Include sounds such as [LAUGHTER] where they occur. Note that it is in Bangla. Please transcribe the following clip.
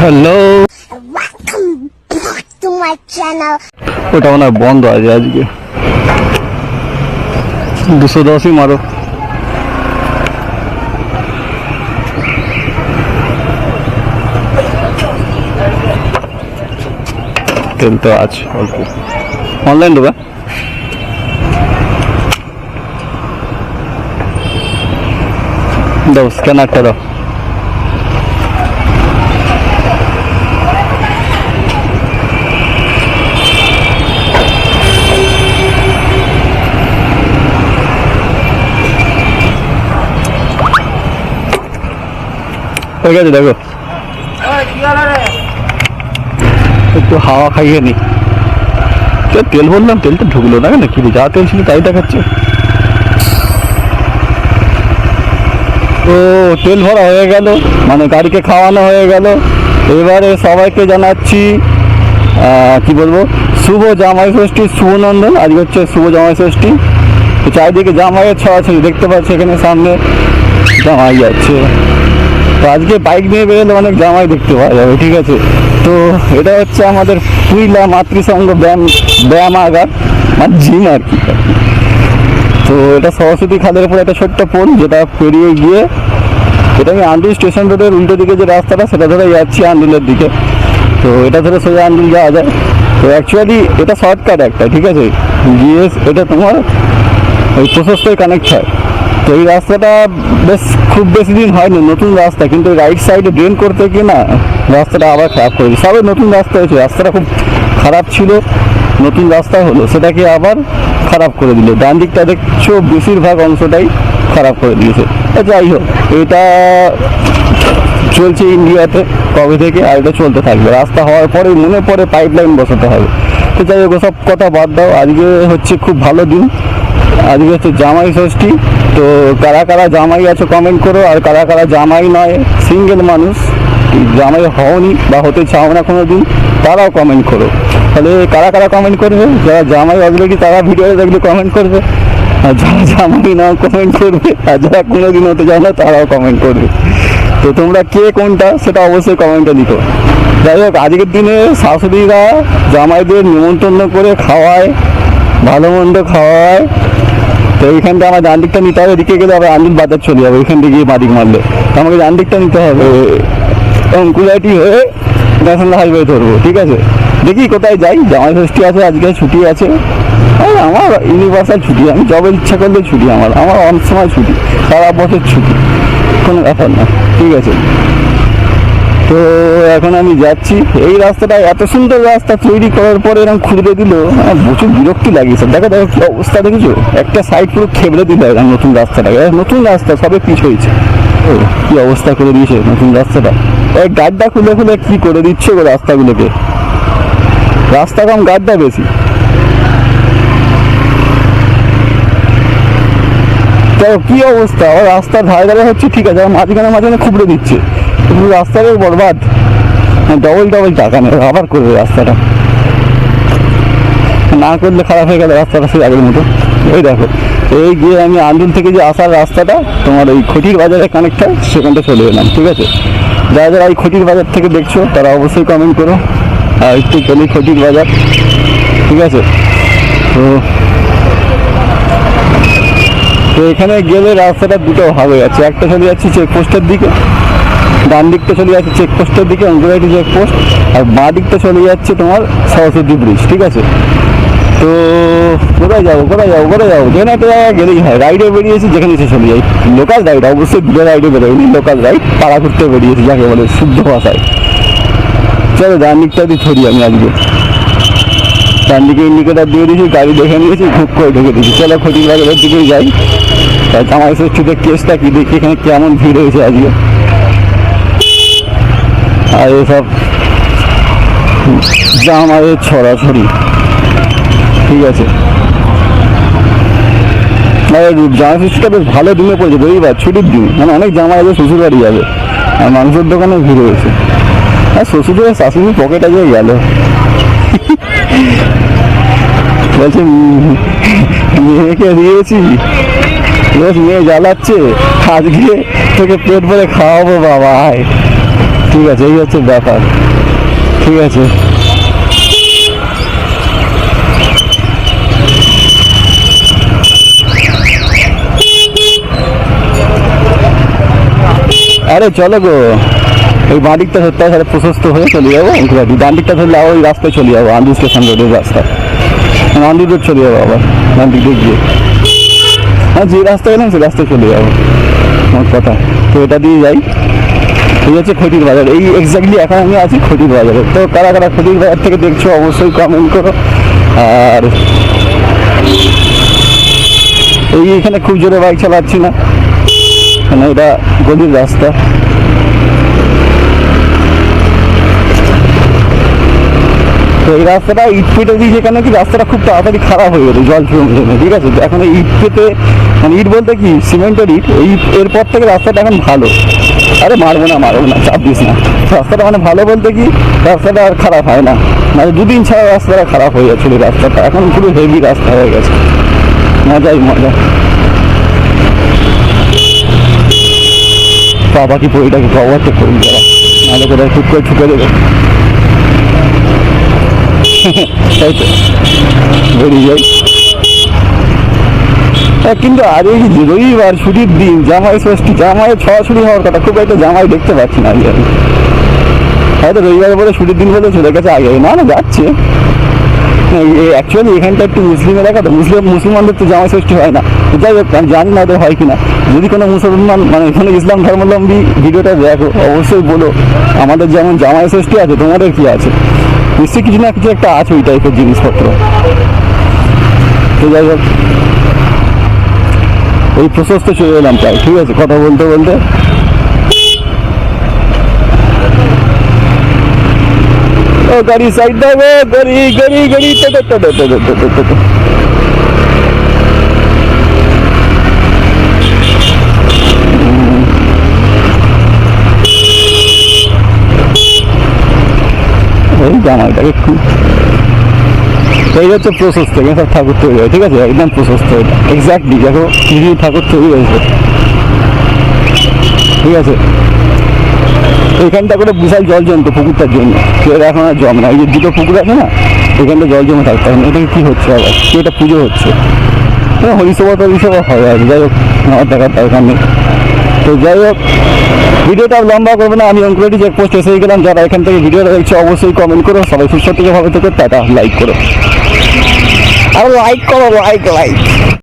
হ্যালো. ওটা মনে হয় বন্ধ আছে আজকে। দুশো দশই মারো। তেল তো আছে অল্প। অনলাইন দেবে? দাও স্ক্যানারটা দাও। হয়ে গেছে দেখো। একটু হাওয়া খাইয়ে নি। তেল বললাম তেলটা ঢুকলো না কেন? কি যা তেল ছিল তাই দেখাচ্ছে। তো তেল ভরা হয়ে গেল মানে গাড়িকে খাওয়ানো হয়ে গেল। এবারে সবাইকে জানাচ্ছি কি বলব, শুভ জামাই ষষ্ঠী শুভ নন্দন আজকে হচ্ছে শুভ জামাই ষষ্ঠী। তো চারিদিকে জামাইয়ের ছড়াছড়ি দেখতে পাচ্ছি এখানে সামনে। জামাই যাচ্ছে তো আজকে বাইক নিয়ে বেরোলে অনেক জামাই দেখতে পাওয়া যাবে, ঠিক আছে? তো এটা হচ্ছে আমাদের পুইলা মাতৃসংঘ ব্যায়াম, ব্যায়ামাগার মানে জিম আর কি। তো এটা সরস্বতী খালের উপর একটা ছোট্ট পোল যেটা পেরিয়ে গিয়ে এটা আমি আন্দুল স্টেশন রোডের উল্টো দিকে যে রাস্তাটা, সেটা ধরে যাচ্ছি আন্দুলের দিকে। তো এটা ধরে সোজা আন্দুল যাওয়া যায়। তো অ্যাকচুয়ালি এটা শর্টকাট একটা, ঠিক আছে? গিয়ে এটা তোমার ওই প্রশস্তই কানেক্ট হয়। তো এই রাস্তাটা বেশ, খুব বেশি দিন হয়নি, নতুন রাস্তা, কিন্তু রাইট সাইডে ড্রেন করতে গিয়ে না রাস্তাটা আবার খারাপ করে সবে নতুন রাস্তা হয়েছে, রাস্তাটা খুব খারাপ ছিল, নতুন রাস্তা হলো, সেটাকে আবার খারাপ করে দিল। ডান দিকটা দেখছ, বেশিরভাগ অংশটাই খারাপ করে দিয়েছে। যাই হোক, এটা চলছে ইন্ডিয়াতে, কবে থেকে, আর এটা চলতে থাকবে। রাস্তা হওয়ার পরে মনে পড়ে পাইপ লাইন বসাতে হবে। তো যাই হোক সব কথা বাদ দাও, আজকে হচ্ছে খুব ভালো দিন। আজকে হচ্ছে জামাই ষষ্ঠী, তো কারা কারা জামাই আছে কমেন্ট করো, আর কারা কারা জামাই নয় সিঙ্গেল মানুষ জামাই হওনি বা হতে চাও না কোনো দিন তারাও কমেন্ট করো। তাহলে কারা কারা কমেন্ট করবে? যারা জামাই অলরেডি তারা ভিডিওতে দেখলে কমেন্ট করবে। আর যারা জামাই না কমেন্ট করবে, আর যারা কোনো দিন হতে চাও না, তারাও কমেন্ট করবে। তো তোমরা কে কোনটা, সেটা অবশ্যই কমেন্টে লিখো। যাই হোক, আজকের দিনে শাশুড়িরা জামাইদের নিমন্ত্রণ করে খাওয়ায়, ভালো মন্দ খাওয়ায় থেকে আমার ডান দিকটা নিতে হবে এদিকে গেলে আবার আন্দুল বাজার চলে যাবে ওইখান থেকে গিয়ে বাদিক মারলে। তো আমাকে ডান দিকটা নিতে হবে। অঙ্কুলাটি হয়ে ন্যাশনাল হাইওয়ে ধরবো ঠিক আছে? দেখি কোথায় যাই জামাই ষষ্ঠী আছে আজকে ছুটি আছে। আমার ইউনিভার্সাল ছুটি আমি যবে ইচ্ছা করলে ছুটি আমার আমার অনেক সময় ছুটি সারা বছর ছুটি কোনো ব্যাপার না ঠিক আছে? তো এখন আমি যাচ্ছি। এই রাস্তাটা এত সুন্দর রাস্তা তৈরি করার পরে এরকম খুঁড়ে দিল। প্রচুর বিরক্তি লাগিয়েছে। দেখো দেখো কি অবস্থা দেখেছ? একটা সাইড পুরো খেবড়ে দিল এরকম নতুন রাস্তাটাকে নতুন রাস্তা, সবে পিছ হয়েছে। ও, কি অবস্থা করে দিয়েছে নতুন রাস্তাটা। এই গাড্ডা খুলে খুলে কি করে দিচ্ছে গো রাস্তাগুলোকে? রাস্তা কম গাড্ডা বেশি। তো কি অবস্থা? ও, রাস্তার ধারে ধারে হচ্ছে, ঠিক আছে মাঝখানে মাঝখানে খুবড়ে দিচ্ছে। কিন্তু রাস্তাটা বরবাদ? ডবল ডবল টাকা নেই, আবার করবে রাস্তাটা। না করলে খারাপ হয়ে গেল রাস্তাটা সেই আগের মতো। এই দেখো, এই গিয়ে আমি আন্দুল থেকে যে আসার রাস্তাটা, তোমার ওই খটির বাজারে কানেক্ট হয় সেখানটা চলে এলাম, ঠিক আছে? যারা যারা এই খটির বাজার থেকে দেখছ, তারা অবশ্যই কমেন্ট করো, আর একটু চলি খটির বাজার, ঠিক আছে? তো তো এখানে গেলে রাস্তাটা দুটো ভাবে আছে একটা চলে যাচ্ছে চেকপোস্টের দিকে ডান দিকটা চলে যাচ্ছে চেকপোস্টের দিকে অঙ্কুরাইটি চেকপোস্ট আর বাঁ দিকটা চলে যাচ্ছে তোমার সরস্বতী ব্রিজ ঠিক আছে? তো কোথায় যাব কোথায় যাব কোথায় যাব? যেখানে একটা জায়গায় গেলেই হয়। রাইডে বেরিয়েছি, যেখানে সে চলে যাই। লোকাল রাইড অবশ্যই দুটো রাইডে বেরোয়নি লোকাল রাইড পাড়া ঘুরতে বেরিয়েছি, যাকে বলে শুদ্ধ ভাষায়। চলো ডান দিকটা দিয়ে ছড়ি আমি আজকে। ডান দিকে ইন্ডিকেটার দিয়ে দিয়েছি, গাড়ি দেখে নিয়েছি খুব করে ঢুকে দিয়েছি। চলো খটির বাজারের দিকেই যাই। তাই জামাই ষষ্ঠীতে কেসটা কি দেখি, এখানে কেমন ভিড় হয়েছে আজকে? আর এসব জামাইয়ের ছড়াছড়ি। ঠিক আছে। জামাই ষষ্ঠীটা বেশ ভালো দিনে পড়েছে রবিবার ছুটির দিন। মানে অনেক জামাই আছে, শ্বশুর বাড়ি যাবে। আর মাংসের দোকানে ভিড় হয়েছে। আর শ্বশুরের শাশুড়ি পকেটে গিয়ে গেল। বলছে মেয়েকে দিয়েছি। মেয়ে জ্বালাচ্ছে। আজকে তোকে পেট ভরে খাওয়াবো বাবা আয় ঠিক আছে, এই হচ্ছে ব্যাপার। ঠিক আছে। আরে চলো গো, এই বাঁ ধরতে হয় প্রশস্ত হয়ে চলে যাব। ডান ধরলে আবার ওই রাস্তায় চলে যাব আন্দি স্টেশন রোডের রাস্তা। আন্দি রোড চলে যাব আবার ডান দিক দিয়ে গিয়ে। হ্যাঁ যে রাস্তা গেলাম সেই রাস্তায় চলে যাব। মোট কথা। তো এটা দিয়ে যাই। এই হচ্ছে খটির বাজার। এই এক্স্যাক্টলি এখন আমি আছি খটির বাজারে। তো কারা কারা খটির বাজার থেকে দেখছ, অবশ্যই কমেন্ট করো। আর এই এখানে খুব জোরে বাইক চালাচ্ছি না। কেন এটা গলির রাস্তা। তো এই রাস্তাটা ইট পেটে দিয়েছে কেন কি রাস্তাটা খুব তাড়াতাড়ি খারাপ হয়ে গেছে জল জমে জমে ঠিক আছে? এখন এই ইট পেতে মানে ইট বলতে কি, সিমেন্টের ইট, এই এরপর থেকে রাস্তাটা এখন ভালো। আরে মারবো না মারবো না, চাপ দিস না। রাস্তাটা মানে ভালো বলতে কি, রাস্তাটা আর খারাপ হয় না। মানে দুদিন ছাড়া রাস্তাটা খারাপ হয়ে যাচ্ছিল রাস্তাটা। এখন পুরো হেভি রাস্তা হয়ে গেছে। মজাই মজা। বাবা কি পরিটাকে ওভারটেক করে যারা নাহলে কোথায় ঠিক করে ঠুকে দেবে? [LAUGHS] তাই তো। বেরিয়ে যাই। কিন্তু আরে এই রবিবার ছুটির দিন, জামাই ষষ্ঠী, জামাই ছড়া ছড়াছড়ি হওয়ার কথা খুব একটা জামাই দেখতে পাচ্ছি না আমি হয়তো রবিবার বলে ছুটির দিন বলে চলে গেছে আগে না না, যাচ্ছে। অ্যাকচুয়ালি এখানটা একটু মুসলিম এলাকা তো, মুসলিম, মুসলমানদের তো জামাই ষষ্ঠী হয় না। যাই হোক, আমি জানি না ওদের হয় কিনা। যদি কোনো মুসলমান মানে এখানে ইসলাম ধর্মাবলম্বী ভিডিওটা দেখো, অবশ্যই বলো। আমাদের যেমন জামাই ষষ্ঠী আছে, তোমাদের কি আছে? নিশ্চয়ই কিছু না কিছু একটা আছে ওই টাইপের জিনিসপত্র। তো যাই হোক। এই প্রশস্ত চলে এলাম তাই। ঠিক আছে, কথা বলতে বলতে। ও গাড়ি সাইড দাও গাড়ি গাড়ি গাড়ি এই জামাইটাকে খুব এই হচ্ছে প্রশস্ত এখানে সব ঠাকুর তৈরি হয়, ঠিক আছে? একদম প্রশস্ত এটা এক্স্যাক্টলি দেখো, কি ঠাকুর তৈরি হয়েছে। ঠিক আছে? এখানটা করে বিশাল জল জমতো পুকুরটার জন্য। কেউ এখন আর জম না, এই যে দুটো পুকুর আছে না, এখানটা জল জমে থাকতে হবে এটাকে কি হচ্ছে আবার? কি এটা পুজো হচ্ছে? হরিসভা টরিসভা হয় আর। যাই হোক, আমার দেখার দরকার নেই। তো যাই হোক, ভিডিওটা লম্বা করব না, আমি অঙ্কুরেটি চেক পোস্ট এসে গেলাম, যারা এখান থেকে ভিডিওটা দেখছে, অবশ্যই কমেন্ট করো, সবাই সুস্থ থেকে ভালো থেকে, টাটা লাইক করো। আর লাইক করো লাইক লাইক